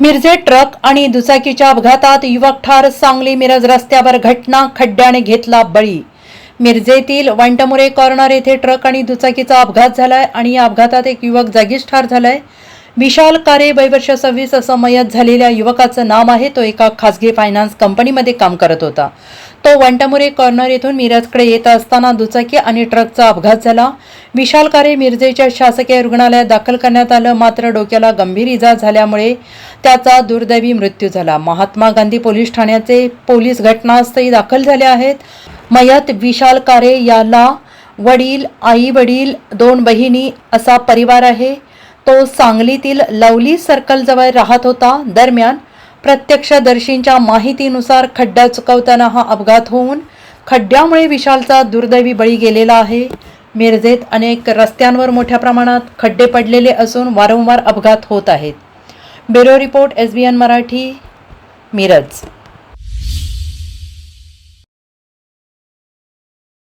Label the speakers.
Speaker 1: Mirje truck आणि दुचाकीच्या अपघातात युवक ठार सांगली मिरज रस्त्यावर घटना खड्ड्याने घेतला बळी. मिरजेतील वंटमुरे कॉर्नर येथे ट्रक आणि दुचाकीचा अपघात झालाय आणि या अपघातात एक युवक जागीच ठार झालाय. विशाल कारे वयवर्ष सव्वीस असं मयत झालेल्या युवकाचं नाम आहे तो एका खासगी फायनान्स कंपनीमध्ये काम करत होता. तो वंटामुरे कॉर्नर येथून मिरजकडे येत असताना दुचाकी आणि ट्रकचा अपघात झाला. विशाल कारे मिरजेच्या शासकीय रुग्णालयात दाखल करण्यात आलं मात्र डोक्याला गंभीर इजा झाल्यामुळे त्याचा दुर्दैवी मृत्यू झाला. महात्मा गांधी पोलीस ठाण्याचे पोलीस घटनास्थळी दाखल झाले आहेत. मयत विशाल कारे याला वडील आई वडील दोन बहिणी असा परिवार आहे. तो सांगलीतील लवली सर्कलजवळ राहत होता. दरम्यान प्रत्यक्षदर्शींच्या माहितीनुसार खड्डा चुकवताना हा अपघात होऊन खड्ड्यामुळे विशालचा दुर्दैवी बळी गेलेला आहे. मिरजेत अनेक रस्त्यांवर मोठ्या प्रमाणात खड्डे पडलेले असून वारंवार अपघात होत आहेत. Bureau report S B N Marathi Miraj.